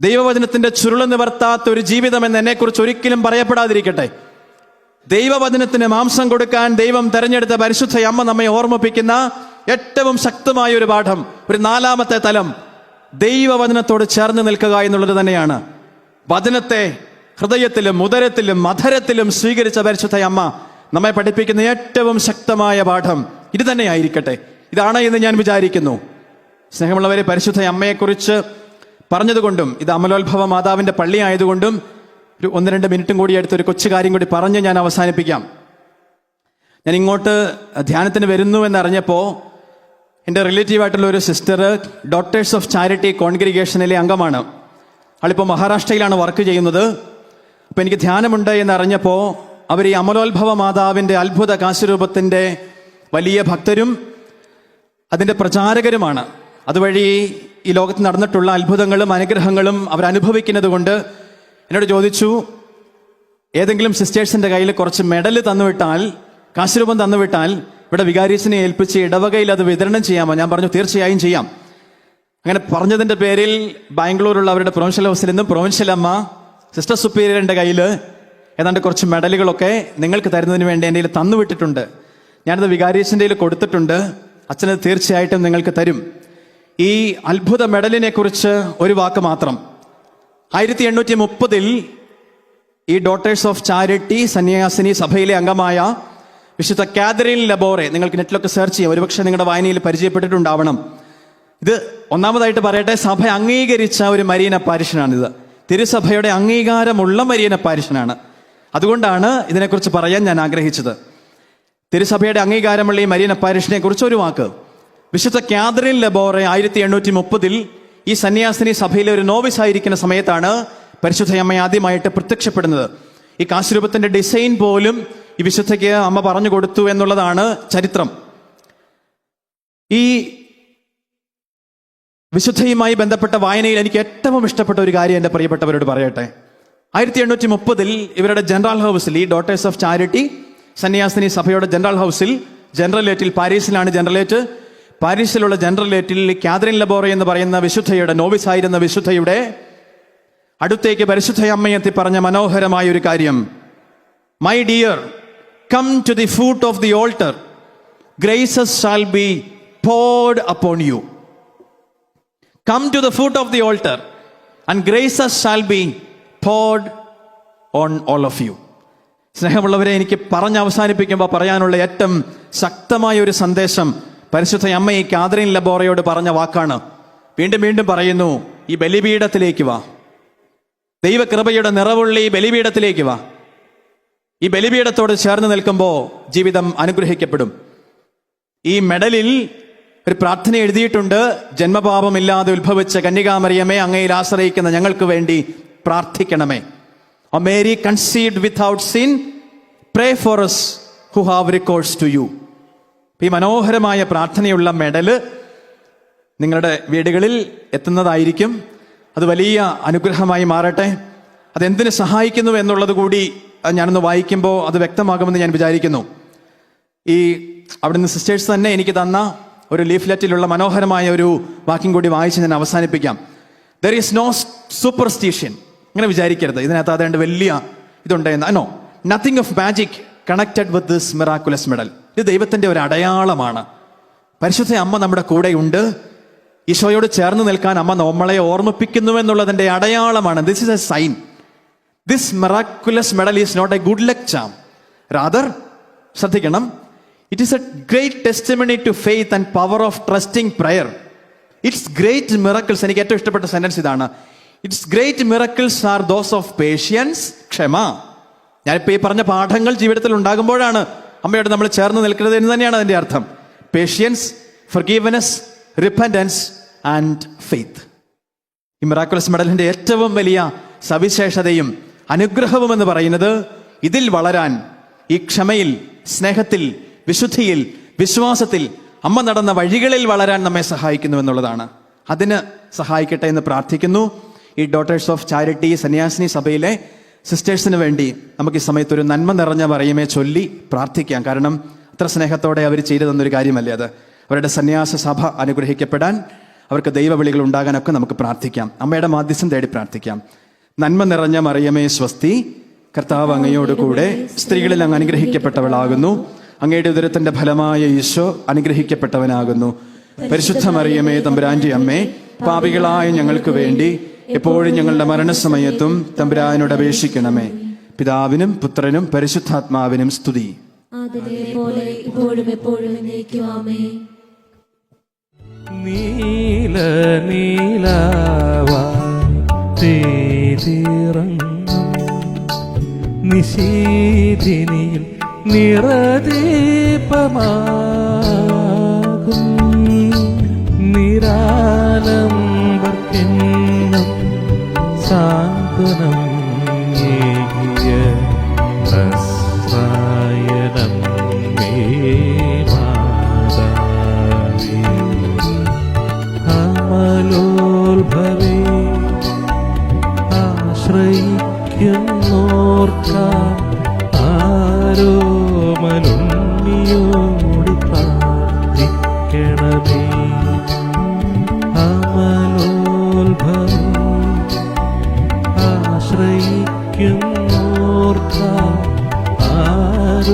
ദൈവവചനത്തിന്റെ ചുരുൾ നിവർത്താത്ത ഒരു ജീവിതം എന്ന് എന്നെക്കുറിച്ച് ഒരിക്കലും പറയപ്പെടാതിരിക്കട്ടെ. ദൈവവചനത്തിന് മാംസം കൊടുക്കാൻ ദൈവം തെരഞ്ഞെടുത്ത പരിശുദ്ധ അമ്മ നമ്മെ ഓർമ്മിപ്പിക്കുന്ന ഏറ്റവും ശക്തമായ ഒരു പാഠം ഒരു നാലാമത്തെ തലം. ദൈവവചനത്തോട് ചേർന്ന് നിൽക്കുക എന്നുള്ളത് തന്നെയാണ്. വചനത്തെ ഹൃദയത്തിലും ഉദരത്തിലും മധരത്തിലും സ്വീകരിച്ച പരിശുദ്ധ അമ്മ നമ്മെ പഠിപ്പിക്കുന്ന ഏറ്റവും ശക്തമായ പാഠം ഇത് തന്നെയായിരിക്കട്ടെ. ഇതാണ് എന്ന് ഞാൻ വിചാരിക്കുന്നു. സ്നേഹമുള്ളവരെ പരിശുദ്ധ അമ്മയെക്കുറിച്ച് പറഞ്ഞതുകൊണ്ടും ഇത് അമലോത്ഭവ മാതാവിന്റെ പള്ളി ആയതുകൊണ്ടും ഒരു ഒന്ന് രണ്ട് മിനിറ്റും കൂടി എടുത്ത് ഒരു കൊച്ചു കാര്യം കൂടി പറഞ്ഞ് ഞാൻ അവസാനിപ്പിക്കാം. ഞാൻ ഇങ്ങോട്ട് ധ്യാനത്തിന് വരുന്നു എന്നറിഞ്ഞപ്പോൾ എന്റെ റിലേറ്റീവായിട്ടുള്ള ഒരു സിസ്റ്റർ ഡോക്ടേഴ്സ് ഓഫ് ചാരിറ്റി കോൺഗ്രിഗേഷനിലെ അംഗമാണ്. ആളിപ്പോൾ മഹാരാഷ്ട്രയിലാണ് വർക്ക് ചെയ്യുന്നത്. അപ്പോൾ എനിക്ക് ധ്യാനമുണ്ട് എന്നറിഞ്ഞപ്പോൾ അവർ ഈ അമലോത്ഭവ മാതാവിന്റെ അത്ഭുത കാശുരൂപത്തിന്റെ വലിയ ഭക്തരും അതിന്റെ പ്രചാരകരുമാണ്. അതുവഴി ഈ ലോകത്ത് നടന്നിട്ടുള്ള അത്ഭുതങ്ങളും അനുഗ്രഹങ്ങളും അവരനുഭവിക്കുന്നത് കൊണ്ട് എന്നോട് ചോദിച്ചു ഏതെങ്കിലും സിസ്റ്റേഴ്സിന്റെ കയ്യിൽ കുറച്ച് മെഡൽ തന്നുവിട്ടാൽ കാശുരൂപം തന്നുവിട്ടാൽ ഇവിടെ വികാരീസിനെ ഏൽപ്പിച്ച് ഇടവകയിൽ അത് വിതരണം ചെയ്യാമോ? ഞാൻ പറഞ്ഞു തീർച്ചയായും ചെയ്യാം. അങ്ങനെ പറഞ്ഞതിന്റെ പേരിൽ ബാംഗ്ലൂരുള്ള അവരുടെ പ്രൊവിൻഷ്യൽ ഹൗസിൽ നിന്നും പ്രൊവിൻഷ്യൽ അമ്മ സിസ്റ്റർ സുപ്പീരിയറിന്റെ കയ്യിൽ ഏതാണ്ട് കുറച്ച് മെഡലുകളൊക്കെ നിങ്ങൾക്ക് തരുന്നതിന് വേണ്ടി എന്റെ കയ്യിൽ തന്നുവിട്ടിട്ടുണ്ട്. ഞാനത് വികാരീസിന്റെ കയ്യിൽ കൊടുത്തിട്ടുണ്ട്. അച്ഛനത് തീർച്ചയായിട്ടും നിങ്ങൾക്ക് തരും. ഈ അത്ഭുത മെഡലിനെ കുറിച്ച് ഒരു വാക്ക് മാത്രം. ആയിരത്തി എണ്ണൂറ്റി മുപ്പതിൽ ഈ ഡോട്ടേഴ്സ് ഓഫ് ചാരിറ്റി സന്യാസിനി സഭയിലെ അംഗമായ വിശുദ്ധ കാതറിൻ ലബോറെ നിങ്ങൾക്ക് നെറ്റിലൊക്കെ സെർച്ച് ചെയ്യാം ഒരുപക്ഷെ നിങ്ങളുടെ വായനയിൽ പരിചയപ്പെട്ടിട്ടുണ്ടാവണം. ഇത് ഒന്നാമതായിട്ട് പറയട്ടെ സഭ അംഗീകരിച്ച ഒരു മരീന പാരിഷനാണിത്. തിരുസഭയുടെ അംഗീകാരമുള്ള മരീന പാരിഷനാണ്. അതുകൊണ്ടാണ് ഇതിനെക്കുറിച്ച് പറയാൻ ഞാൻ ആഗ്രഹിച്ചത്. തിരുസഭയുടെ അംഗീകാരമുള്ള ഈ മരീന പാരിഷിനെ കുറിച്ച് ഒരു വാക്ക്. വിശുദ്ധ ക്യാദറിൻ ലബോറെ ആയിരത്തി എണ്ണൂറ്റി മുപ്പതിൽ ഈ സന്യാസിനി സഭയിലെ ഒരു നോവിസ് ആയിരിക്കുന്ന സമയത്താണ് പരിശുദ്ധ അമ്മ ആദ്യമായിട്ട് പ്രത്യക്ഷപ്പെടുന്നത്. ഈ കാശുരൂപത്തിന്റെ ഡിസൈൻ പോലും ഈ വിശുദ്ധയ്ക്ക് അമ്മ പറഞ്ഞു കൊടുത്തു എന്നുള്ളതാണ് ചരിത്രം. ഈ വിശുദ്ധയുമായി ബന്ധപ്പെട്ട വായനയിൽ എനിക്ക് ഏറ്റവും ഇഷ്ടപ്പെട്ട ഒരു കാര്യം എന്റെ പ്രിയപ്പെട്ടവരോട് പറയട്ടെ. ആയിരത്തി എണ്ണൂറ്റി മുപ്പതിൽ ഇവരുടെ ജനറൽ ഹൗസിൽ ഈ ഡോട്ടേഴ്സ് ഓഫ് ചാരിറ്റി സന്യാസിനി സഭയുടെ ജനറൽ ഹൗസിൽ ജനറലേറ്റിൽ പാരീസിലാണ് ജനറലേറ്റ് പാരീസിലുള്ള ജനറലേറ്റിൽ കാതറിൻ ലബോറ എന്ന് പറയുന്ന വിശുദ്ധയുടെ നോവിസ് ആയിരുന്ന വിശുദ്ധയുടെ അടുത്തേക്ക് പരിശുദ്ധ അമ്മയെത്തി പറഞ്ഞ മനോഹരമായ ഒരു കാര്യം. My dear come to the foot of the altar graces shall be poured upon you come to the foot of the altar and graces shall be poured on all of you സ്നേഹമുള്ളവരെ എനിക്ക് പറഞ്ഞ് അവസാനിപ്പിക്കുമ്പോൾ പറയാനുള്ള ഏറ്റവും ശക്തമായ ഒരു സന്ദേശം പരിശുദ്ധ അമ്മ ഈ കാതറിൻ ലബോറയോട് പറഞ്ഞ വാക്കാണ്. വീണ്ടും വീണ്ടും പറയുന്നു ഈ ബലിപീഠത്തിലേക്ക് വാ. ദൈവകൃപയുടെ നിറവുള്ള ഈ ബലിപീഠത്തിലേക്ക് വാ. ഈ ബലിപീഠത്തോട് ചേർന്ന് നിൽക്കുമ്പോൾ ജീവിതം അനുഗ്രഹിക്കപ്പെടും. ഈ മെഡലിൽ ഒരു പ്രാർത്ഥന എഴുതിയിട്ടുണ്ട് ജന്മപാപമില്ലാതെ ഉത്ഭവിച്ച കന്യകാമറിയമേ അങ്ങയിൽ ആശ്രയിക്കുന്ന ഞങ്ങൾക്ക് വേണ്ടി പ്രാർത്ഥിക്കണമേ. O Mary conceived without sin pray for us who have recourse to you ഈ മനോഹരമായ പ്രാർത്ഥനയുള്ള മെഡൽ നിങ്ങളുടെ വീടുകളിൽ എത്തുന്നതായിരിക്കും. അത് വലിയ അനുഗ്രഹമായി മാറട്ടെ. അതെന്തിന് സഹായിക്കുന്നു എന്നുള്ളത് കൂടി ഞാനൊന്ന് വായിക്കുമ്പോൾ അത് വ്യക്തമാകുമെന്ന് ഞാൻ വിചാരിക്കുന്നു. ഈ അവിടുന്ന് സിസ്റ്റേഴ്സ് തന്നെ എനിക്ക് തന്ന ഒരു ലീഫ്ലെറ്റിലുള്ള മനോഹരമായ ഒരു വാക്യം കൂടി വായിച്ച് ഞാൻ അവസാനിപ്പിക്കാം. ദർ ഈസ് നോ സൂപ്പർസ്റ്റീഷ്യൻ ഇങ്ങനെ വിചാരിക്കരുത്. ഇതിനകത്ത് അതേണ്ട വലിയ ഇതുണ്ടെന്ന് no nothing of magic connected with this miraculous medal ഇത് ദൈവത്തിന്റെ ഒരു അടയാളമാണ്. പരിശുദ്ധ അമ്മ നമ്മുടെ കൂടെയുണ്ട്. ഈശോയോട് ചേർന്ന് നിൽക്കാൻ അമ്മ നമ്മളെ ഓർമ്മിപ്പിക്കുന്നു എന്നുള്ളതിന്റെ അടയാളമാണ്. This is a sign this miraculous medal is not a good luck charm rather ശ്രദ്ധിക്കണം. It is a great testimony to faith and power of trusting prayer it's great miracles എനിക്ക് ഏറ്റവും ഇഷ്ടപ്പെട്ട സെന്റൻസ് ഇതാണ്. It's great miracles are those of patience ക്ഷമ. ഞാനിപ്പോൾ ഈ പറഞ്ഞ പാഠങ്ങൾ ജീവിതത്തിൽ ഉണ്ടാകുമ്പോഴാണ് അമ്മയോട് നമ്മൾ ചേർന്ന് നിൽക്കുന്നത് എന്ന് തന്നെയാണ് അതിന്റെ അർത്ഥം. Patience forgiveness repentance and faith ഈ മിറാക്കുലസ് മെഡലിന്റെ ഏറ്റവും വലിയ സവിശേഷതയും അനുഗ്രഹവും എന്ന് പറയുന്നത് ഇതിൽ വളരാൻ ഈ ക്ഷമയിൽ സ്നേഹത്തിൽ വിശുദ്ധിയിൽ വിശ്വാസത്തിൽ അമ്മ നടന്ന വഴികളിൽ വളരാൻ നമ്മെ സഹായിക്കുന്നു എന്നുള്ളതാണ്. അതിന് സഹായിക്കട്ടെ എന്ന് പ്രാർത്ഥിക്കുന്നു. ഈ ഡോട്ടേഴ്സ് ഓഫ് ചാരിറ്റി സന്യാസിനി സഭയിലെ സിസ്റ്റേഴ്സിന് വേണ്ടി നമുക്ക് ഈ സമയത്ത് ഒരു നന്മ നിറഞ്ഞ പറയുമേ ചൊല്ലി പ്രാർത്ഥിക്കാം. കാരണം അത്ര സ്നേഹത്തോടെ അവർ ചെയ്തു തന്നൊരു കാര്യമല്ലേ അത്. അവരുടെ സന്യാസ സഭ അനുഗ്രഹിക്കപ്പെടാൻ അവർക്ക് ദൈവവിളികൾ ഉണ്ടാകാനൊക്കെ നമുക്ക് പ്രാർത്ഥിക്കാം. അമ്മയുടെ മാധ്യസ്ഥം തേടി പ്രാർത്ഥിക്കാം. നന്മ നിറഞ്ഞ മറിയമേ സ്വസ്തി കർത്താവ് അങ്ങയോട് കൂടെ സ്ത്രീകളിൽ അങ്ങ് അനുഗ്രഹിക്കപ്പെട്ടവളാകുന്നു. അങ്ങയുടെ ഉദരത്തിന്റെ ഫലമായ ഈശോ അനുഗ്രഹിക്കപ്പെട്ടവനാകുന്നു. പരിശുദ്ധ മറിയമേ തമ്പുരാന്റെ അമ്മേ പാപികളായ ഞങ്ങൾക്ക് വേണ്ടി എപ്പോഴും ഞങ്ങളുടെ മരണസമയത്തും തമ്പുരാനോട് അപേക്ഷിക്കണമേ. പിതാവിനും പുത്രനും പരിശുദ്ധാത്മാവിനും സ്തുതി. നീല നീലാവാറങ്ങും നിശീധിനിയിൽ നിറദീപമാകും സാന്ത്വനം ഏകിയ നസ്രായനം മേ ആശ്രയിക്കുന്നോർക്കാൻ ആരോമലുണ്ണിയോട് ആശ്രയിക്കുന്നോർക്കാൻ ആരോമലുണ്ണിയോട്